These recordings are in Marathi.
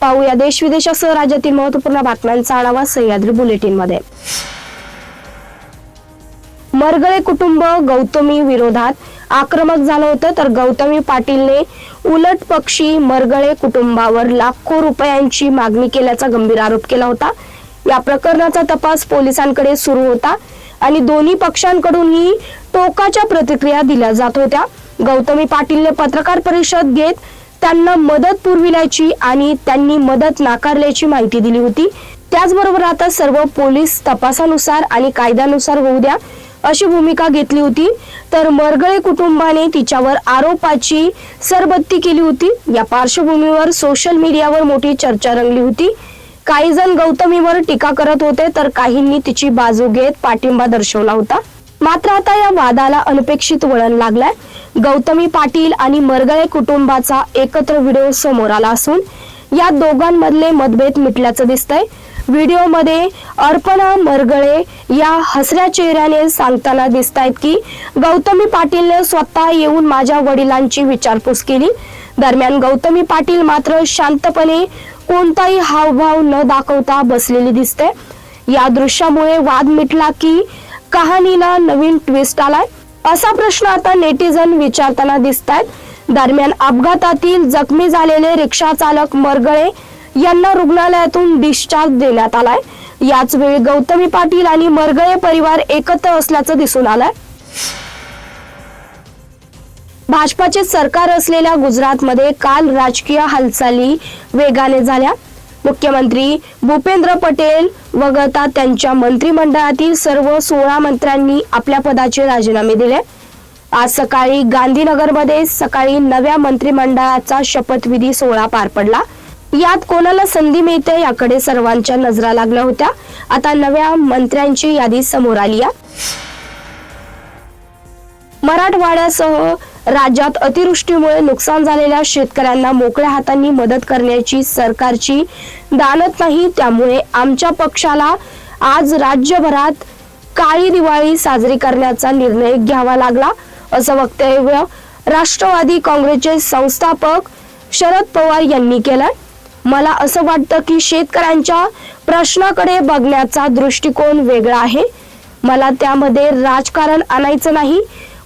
पाहूया. देश विदेशासह राज्यातील महत्त्वपूर्ण बातम्यांचा आढावा सह्याद्री बुलेटिनमध्ये मरगळे कुटुंब गौतमी विरोधात आक्रमक झालं होतं तर गौतमी पाटीलने उलट पक्षी मरगळे कुटुंबावर लाखो रुपयांची मागणी केल्याचा गंभीर आरोप केला होता. या प्रकरणाचा तपास पोलिसांकडे सुरू होता आणि दोन्ही पक्षांकडूनही टोकाच्या प्रतिक्रिया दिल्या जात होत्या. गौतमी पाटीलने पत्रकार परिषद घेत त्यांना मदत पुरविल्याची आणि त्यांनी मदत नाकारल्याची माहिती दिली होती. त्याचबरोबर आता सर्व पोलीस तपासानुसार आणि कायद्यानुसार होऊ द्या अशी भूमिका घेतली होती. तर मरगळे कुटुंबाने तिच्यावर आरोपाची सरबत्ती केली होती. या पार्श्वभूमीवर सोशल मीडियावर मोठी चर्चा रंगली होती. काही जण गौतमीवर टीका करत होते तर काहींनी तिची बाजू घेत पाठिंबा दर्शवला होता. मात्र आता या वादाला अनपेक्षित वळण लागलाय. गौतमी पाटील आणि मरगळे कुटुंबाचा एकत्र व्हिडिओ समोर आला असून या दोघांमधले मतभेद मिटल्याचं दिसतंय. व्हिडिओमध्ये अर्पणा मरगळे या हसऱ्या चेहऱ्याने सांगताना दिसत आहेत की गौतमी पाटीलने स्वतः येऊन माझ्या वडिलांची विचारपूस केली. दरम्यान गौतमी पाटील मात्र शांतपणे कोणताही हावभाव न दाखवता बसलेली दिसते. या दृश्यामुळे वाद मिटला की कहाणीला नवीन ट्विस्ट आलाय. असा प्रश्न आता नेटिझन विचारताना दिसत आहेत दरम्यान अपघातातील जखमी झालेले रिक्षा चालक मरगळे यांना रुग्णालयातून डिस्चार्ज देण्यात आलाय. याच वेळी गौतमी पाटील आणि मरगळे परिवार एकत्र असल्याचं दिसून आलंय. भाजपाचे सरकार असलेल्या गुजरातमध्ये काल राजकीय हालचाली वेगाने झाल्या. मुख्यमंत्री भूपेंद्र पटेल वगळता त्यांच्या मंत्रिमंडळातील सर्व सोळा मंत्र्यांनी आपल्या पदाचे राजीनामे दिले. आज सकाळी गांधीनगरमध्ये सकाळी नव्या मंत्रिमंडळाचा शपथविधी सोहळा पार पडला. यात कोणाला संधी मिळते याकडे सर्वांच्या नजरा लागल्या होत्या. आता नव्या मंत्र्यांची यादी समोर आली मराठवाड्यासह राज्यात अतिवृष्टीमुळे नुकसान झालेल्या शेतकऱ्यांना मोकळ्या हातांनी मदत करण्याची सरकारची दानत नाही. त्यामुळे आमच्या पक्षाला आज राज्यभरात काळी दिवाळी साजरी करण्याचा निर्णय घ्यावा लागला असं वक्तव्य राष्ट्रवादी काँग्रेसचे संस्थापक शरद पवार यांनी केलंय. मला असं वाटतं की शेतकऱ्यांच्या प्रश्नाकडे बघण्याचा दृष्टिकोन वेगळा आहे. मला त्यामध्ये राजकारण आणायचं नाही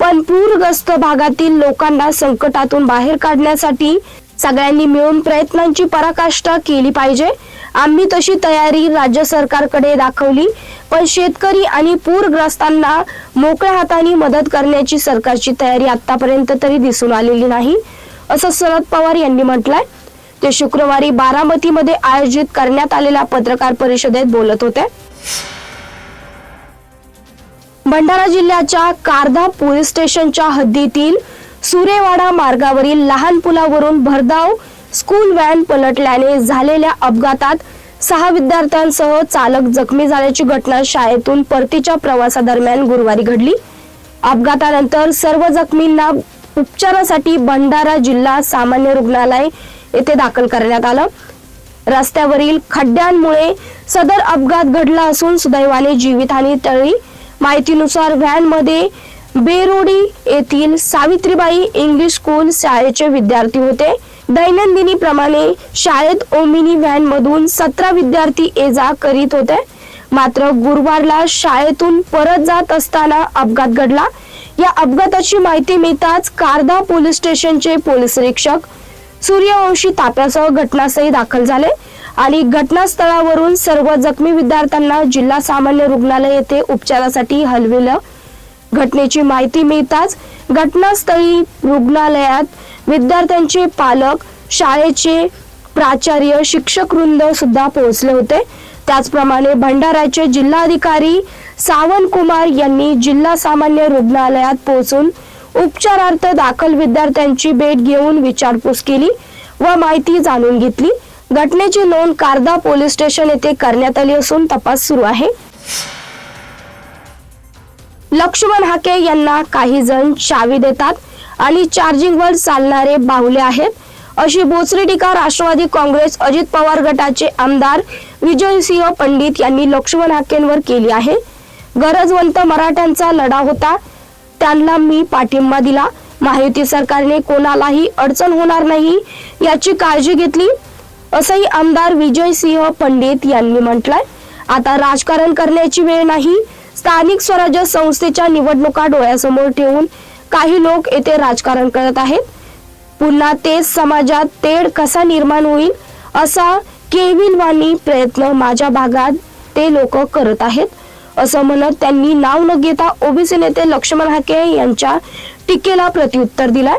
पण पूरग्रस्त भागातील लोकांना संकटातून बाहेर काढण्यासाठी सगळ्यांनी मिळून प्रयत्नांची पराकाष्ठा केली पाहिजे. आम्ही तशी तयारी राज्य सरकारकडे दाखवली पण शेतकरी आणि पूरग्रस्तांना मोकळ्या हाताने मदत करण्याची सरकारची तयारी आतापर्यंत तरी दिसून आलेली नाही असं शरद पवार यांनी म्हटलंय. ते शुक्रवारी बारामतीमध्ये आयोजित करण्यात आलेल्या पत्रकार परिषदेत बोलत होते. भंडारा जिल्ह्याच्या कारधा पोलीस स्टेशनच्या हद्दीतील सुरेवाडा मार्गावरील लहान पुलावरून भरधाव स्कूल व्हॅन पलटल्याने झालेल्या अपघातात सहा विद्यार्थ्यांसह चालक जखमी झाल्याची घटना शाळेतून परतीच्या प्रवासादरम्यान गुरुवारी घडली. अपघातानंतर सर्व जखमींना उपचारासाठी भंडारा जिल्हा सामान्य रुग्णालय येथे दाखल करण्यात आलं. रस्त्यावरील खड्ड्यांमुळे सदर अपघात घडला असून सुदैवाने जीवितहानी टळली. माहितीनुसार व्हॅनमध्ये बेरोडी येथील सावित्रीबाई इंग्लिश स्कूल शाळेचे विद्यार्थी होते. दैनंदिनी प्रमाणे शाळेत ओमिनी व्हॅन मधून सतरा विद्यार्थी ये जा करीत होते. मात्र गुरुवारला शाळेतून परत जात असताना अपघात घडला. या अपघाताची माहिती मिळताच कारदा पोलीस स्टेशनचे पोलीस निरीक्षक सूर्यवंशी ताप्यासह घटनास्थळी दाखल झाले. आणि घटनास्थळावरून सर्व जखमी विद्यार्थ्यांना जिल्हा सामान्य रुग्णालय येथे उपचारासाठी हलविलं. घटनेची माहिती मिळताच घटनास्थळी रुग्णालयात विद्यार्थ्यांचे पालक शाळेचे प्राचार्य शिक्षक वृंद सुद्धा पोहोचले होते. त्याचप्रमाणे भंडाऱ्याचे जिल्हाधिकारी सावंत कुमार यांनी जिल्हा सामान्य रुग्णालयात पोहोचून उपचारार्थ दाखल विद्यार्थ्यांची भेट घेऊन विचारपूस केली व माहिती जाणून घेतली. घटनेची नोंद कारदा पोलीस स्टेशन येथे करण्यात आली असून तपास सुरू आहे. लक्ष्मण हाके यांना काही जण चावी देतात आणि चार्जिंगवर चालणारे बाहुले आहेत. अशी बोचरी टीका राष्ट्रवादी काँग्रेस अजित पवार गटाचे आमदार विजयसिंह पंडित यांनी लक्ष्मण हाकेंवर केली आहे. गरजवंत मराठ्यांचा लढा होता. त्यांना मी पाठिंबा दिला. महायुती सरकारने कोणालाही अडचण होणार नाही याची काळजी घेतली. असंही आमदार विजयसिंह पंडित यांनी म्हटलंय. आता राजकारण करण्याची वेळ नाही. स्थानिक स्वराज्य संस्थेच्या निवडणुका डोळ्यासमोर ठेवून काही लोक येथे राजकारण करत आहेत. पुन्हा तेच समाजात तेढ कसा निर्माण होईल असा केविलवाणी प्रयत्न माझ्या भागात ते लोक करत आहेत. असं म्हणत त्यांनी नाव न घेता ओबीसी नेते लक्ष्मण हाके यांच्या टीकेला प्रत्युत्तर दिलाय.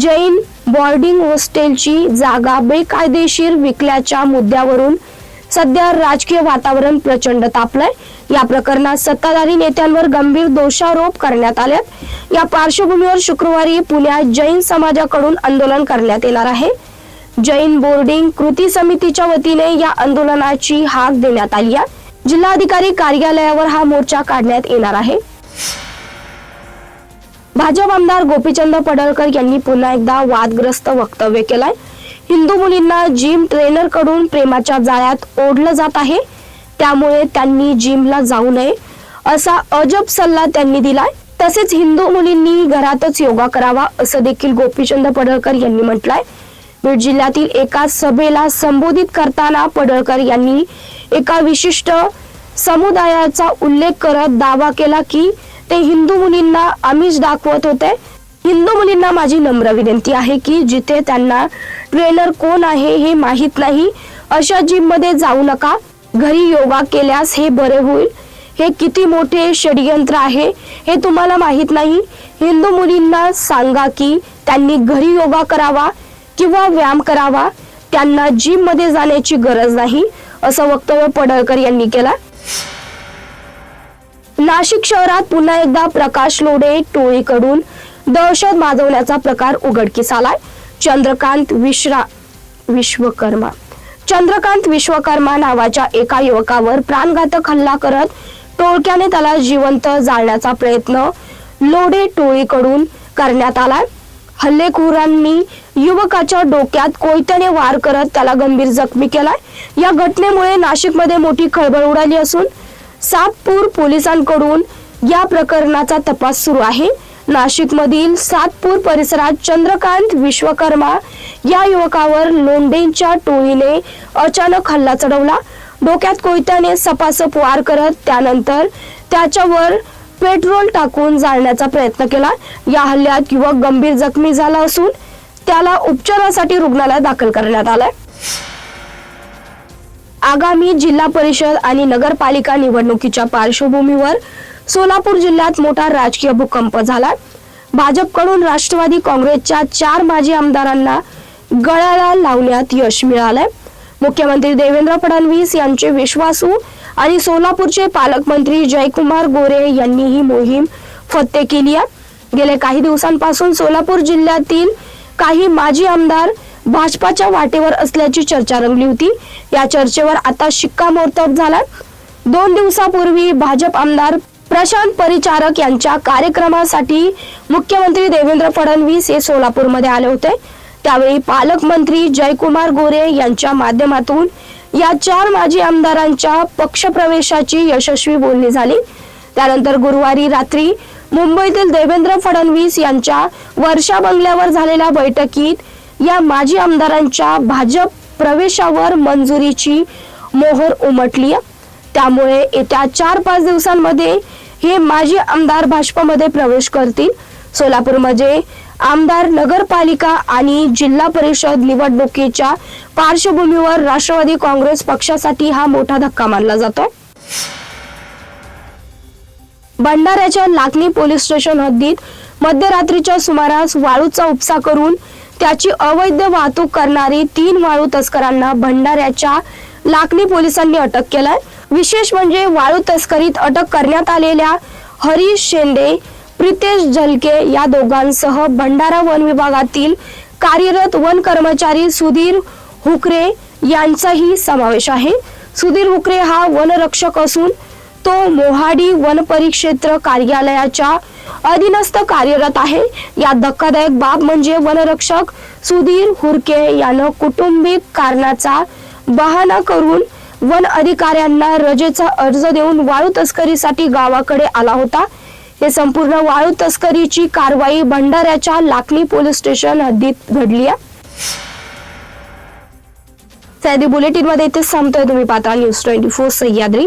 जैन बोर्डिंग हॉस्टेलची जागा बेकायदेशीर विकल्याच्या मुद्द्यावरून सध्या राजकीय वातावरण प्रचंड तापलंय. या प्रकरणात सत्ताधारी नेत्यांवर गंभीर दोषारोप करण्यात आल्यात. या पार्श्वभूमीवर शुक्रवारी पुण्यात जैन समाजाकडून आंदोलन करण्यात येणार आहे. जैन बोर्डिंग कृती समितीच्या वतीने या आंदोलनाची हाक देण्यात आली आहे. जिल्हाधिकारी कार्यालयावर हा मोर्चा काढण्यात येणार आहे. भाजप आमदार गोपीचंद पडळकर यांनी पुन्हा एकदा वादग्रस्त वक्तव्य केलंय. हिंदू मुलींना जिम ट्रेनरकडून प्रेमाच्या जाळ्यात ओढलं जात आहे. त्यामुळे त्यांनी जिमला जाऊ नये असा अजब सल्ला त्यांनी दिलाय. तसेच हिंदू मुलींनी घरातच योगा करावा असं देखील गोपीचंद पडळकर यांनी म्हटलंय. बीड जिल्ह्यातील एका सभेला संबोधित करताना पडळकर यांनी एका विशिष्ट समुदायाचा उल्लेख करत दावा केला की ते हिंदू मुलींना आम्हीच दाखवत होते. हिंदू मुलींना माझी नम्र विनंती आहे की जिथे त्यांना ट्रेनर कोण आहे हे माहीत नाही अशा जिममध्ये जाऊ नका. घरी योगा केल्यास हे बरे होईल. हे किती मोठे षडयंत्र आहे हे तुम्हाला माहीत नाही. हिंदू मुलींना सांगा की त्यांनी घरी योगा करावा किंवा व्यायाम करावा. त्यांना जिममध्ये जाण्याची गरज नाही असं वक्तव्य पडळकर यांनी केलं. नाशिक शहरात पुन्हा एकदा प्रकाश लोडे टोळीकडून दहशत माजवण्याचा प्रकार उघडकीस आलाय. चंद्रकांत विश्रा विश्वकर्मा. चंद्रकांत विश्वकर्मा नावाच्या एका युवकावर प्राणघातक हल्ला करत टोळक्याने त्याला जिवंत जाळण्याचा प्रयत्न लोडे टोळीकडून करण्यात आलाय. हल्लेखोरांनी युवकाच्या डोक्यात कोयत्याने वार करत त्याला गंभीर जखमी केलाय. या घटनेमुळे नाशिकमध्ये मोठी खळबळ उडाली असून सातपूर पोलिसांकडून या प्रकरणाचा तपास सुरू आहे. नाशिकमधील सातपूर परिसरात चंद्रकांत विश्वकर्मा या युवकावर लोंढेंच्या टोळीने अचानक हल्ला चढवला. डोक्यात कोयत्याने सपासप वार करत त्यानंतर त्याच्यावर पेट्रोल टाकून जाळण्याचा प्रयत्न केला. या हल्ल्यात युवक गंभीर जखमी झाला असून त्याला उपचारासाठी रुग्णालयात दाखल करण्यात आलाय. आगामी जिल्हा परिषद आणि नगरपालिका निवडणुकीच्या पार्श्वभूमीवर सोलापूर जिल्ह्यात मोठा राजकीय भूकंप झाला. भाजपकडून राष्ट्रवादी काँग्रेसच्या चार माजी आमदारांना गळाला लावण्यात यश मिळालंय. मुख्यमंत्री देवेंद्र फडणवीस यांचे विश्वासू आणि सोलापूरचे पालकमंत्री जयकुमार गोरे यांनी ही मोहीम फत्ते केली आहे. गेल्या काही दिवसांपासून सोलापूर जिल्ह्यातील काही माजी आमदार भाजपाच्या वाटेवर असल्याची चर्चा रंगली होती. या चर्चेवर आता शिक्कामोर्तब झाला. दोन दिवसापूर्वी भाजप आमदार प्रशांत परिचारक यांच्या कार्यक्रमासाठी मुख्यमंत्री देवेंद्र फडणवीस हे सोलापूरमध्ये आले होते. त्यावेळी पालकमंत्री जयकुमार गोरे यांच्या माध्यमातून या चार माजी आमदारांच्या पक्षप्रवेशाची यशस्वी बोलणी झाली. त्यानंतर गुरुवारी रात्री मुंबईतील देवेंद्र फडणवीस यांच्या वर्षा बंगल्यावर झालेल्या बैठकीत या माजी आमदारांच्या भाजप प्रवेशावर मंजुरीची मोहर उमटली. त्यामुळे येत्या चार पाच दिवसांमध्ये हे माजी आमदार भाजपमध्ये प्रवेश करतील. सोलापूरमध्ये आमदार नगरपालिका आणि जिल्हा परिषद निवडणुकीच्या पार्श्वभूमीवर राष्ट्रवादी काँग्रेस पक्षासाठी हा मोठा धक्का मानला जातो. भंडाऱ्याच्या लाखनी पोलीस स्टेशन हद्दीत मध्यरात्रीच्या सुमारास वाळूचा उपसा करून त्याची अवैध वाहतूक करणारी तीन वाळू तस्करांना भंडाऱ्याच्या लाखनी पोलिसांनी अटक केलाय. विशेष म्हणजे वाळू तस्करीत अटक करण्यात आलेल्या हरीश शेंडे प्रितेश झलके या दोघांसह भंडारा वन विभागातील कार्यरत वन कर्मचारी सुधीर हुकरे यांचाही समावेश आहे. सुधीर हुकरे हा वनरक्षक असून तो मोहाडी वन परिक्षेत्र कार्यालयाच्या अधीनस्थ कार्यरत आहे. या धक्कादायक बाब म्हणजे वनरक्षक सुधीर हुरके यानं कुटुंबिक कारणाचा बहाणा करून वन अधिकाऱ्यांना रजेचा अर्ज देऊन वाळू तस्करीसाठी गावाकडे आला होता. हे संपूर्ण वाळू तस्करीची कारवाई भंडाऱ्याच्या लाखनी पोलीस स्टेशन हद्दीत घडली आहे. बुलेटिनमध्ये इथे संपतोय. तुम्ही पाहता न्यूज ट्वेंटी फोर सह्याद्री.